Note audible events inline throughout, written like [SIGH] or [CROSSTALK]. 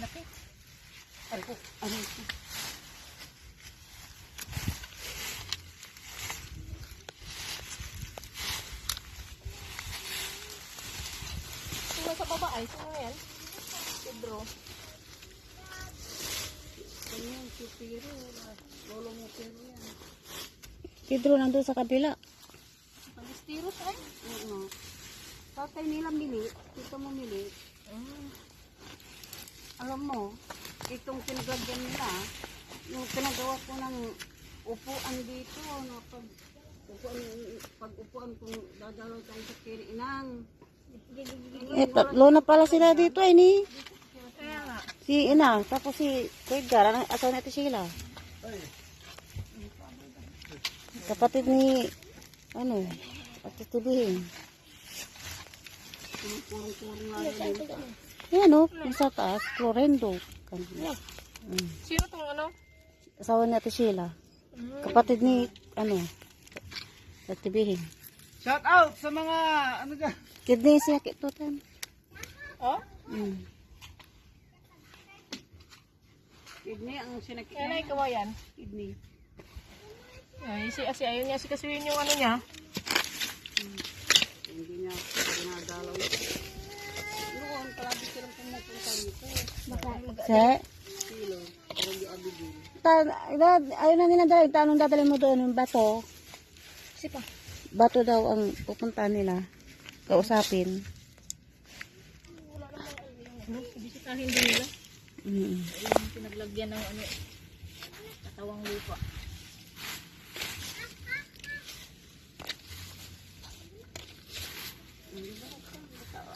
Laki. Ay po. Aray ko. Sino sa baba ay? Sino yan? Pedro. Ganyan, si Piro. Lolo mo Piro yan. Pedro nandun sa kabila. Pag-estiros ay. Oo. Tatay nila mili. Tito mo mili. Mm. Alam mo, itong pinaglagyan nila, yung pinagawa ko ng upuan dito, na pag upuan, pag upuan kung dadalaw tayo sa kirinang. Eh, tatlo na pala sila dito ay ni. Nga. Si Ina, tapos si Edgar, ang asawa natin Sheila. Kapatid ni, ano, patitibihin. Purong-purong lang yun. Yan o, yung sa taas, Florendo. Mm. Sino tong ano? Asawa ni Ate Sheila. Mm. Kapatid ni, ano, patibihin. Shout out sa mga ano dyan. Kidney siya kitutan. Oh? Mm. Kidney ang sinakit Kaya na ikawayan. Kidney. Ay, si, si ayaw niya si kasuyin yung ano niya. Sa, Silo. Ta, da, ayun na nila tanong dadalhin mo doon yung bato. Sipa. Bato daw ang pupuntahan nila. Kausapin. Bisitahin din nila. Mm. Pinaglagyan ng ano, katawang lupa.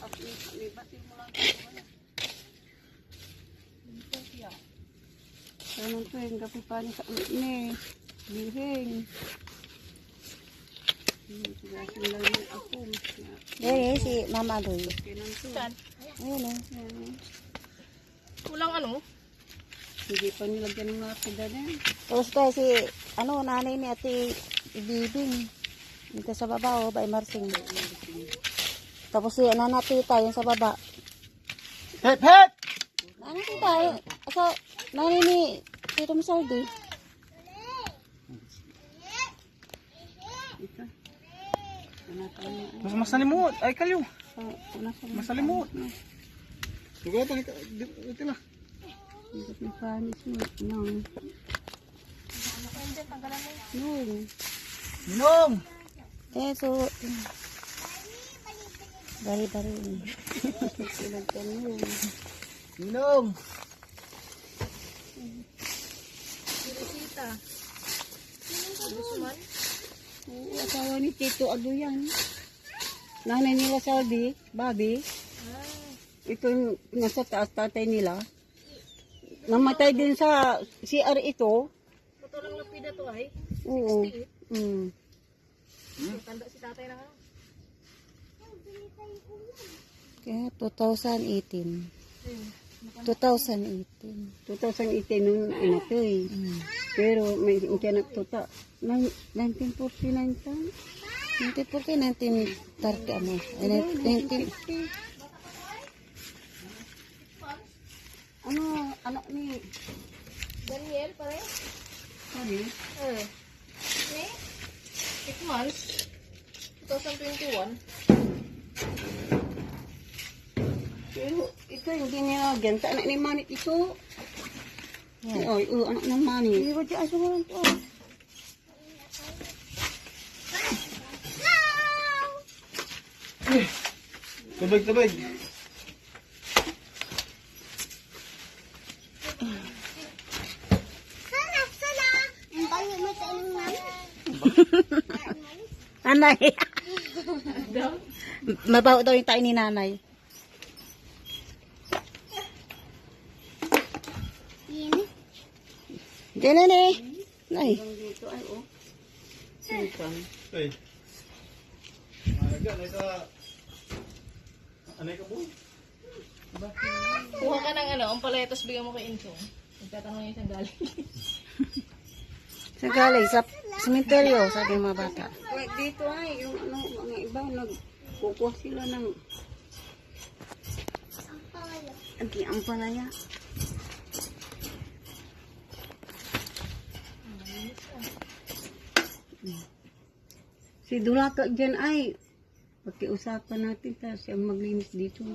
At may, may batil mo lang. Yung gabi pa niya sa ni. Bihing. Tigasin lang yung ako. Yan eh, si Mama Doy. Saan? Ayun eh. Kulang ano? Hindi pa nilagyan ng mga pidanin. Tapos tayo si, ano, nanay ni Ate Ibibing. Dito sa baba, oh, by Marsing. Tapos si Nana Tita, yung sa baba. Hep hep! Nana Tita, yung, sa, nanay ni Tito Misaldi. Ito. Pinatay niya. Mas masalimut. Ay kayo. Sa, una sa Masalimut. Sugatan ito. Ito na. Hindi ko panis mo. Nang. Nung. Minom! Eh, so, bari-bari. [LAUGHS] Pinagyan mo. Minom! Bisita. Guzman. Oo, asawa ni Tito Ado yan. Nanay nila Saudi, Bobby. Ito yung nasa taas tatay nila. Namatay din sa CR ito. ito lang lapida to ay. Oo. 68. Mm. Tanda si tatay na. Kaya 2018. Hmm. 2018. 2018 nung ano to eh. Mm. Pero may kaya nagtuta. Nine- 1949 pa. 1940, 1930 ano. Ay, 19, 1950. Ano, anak ni, Daniel, pare? sabi, Eh. Eh? Six months? 2021? pero ito hindi nilagyan. Sa anak ni Manit ito. Yan. Ay, oh, anak ng Manit. Hindi ko dyan asuhan to. Tubig, tubig. Nanay. Mabaho daw yung tayo ni nanay. Diyan na eh. Nay. Dito ay, oh. Sinigang. Ay. Ah, dyan, ito. Ano ka boy? Kuha ka ng ano, ang paletos bigyan mo kay Inso. Nagtatanong niya siyang galing. Sa galing, sa sementeryo, sabi mga bata. Wait, dito ay, yung ano, mga iba, nagkukuha sila ng... Ang ang palaya. Si Duraka dyan ay, pakiusapan natin ta siyang maglinis dito.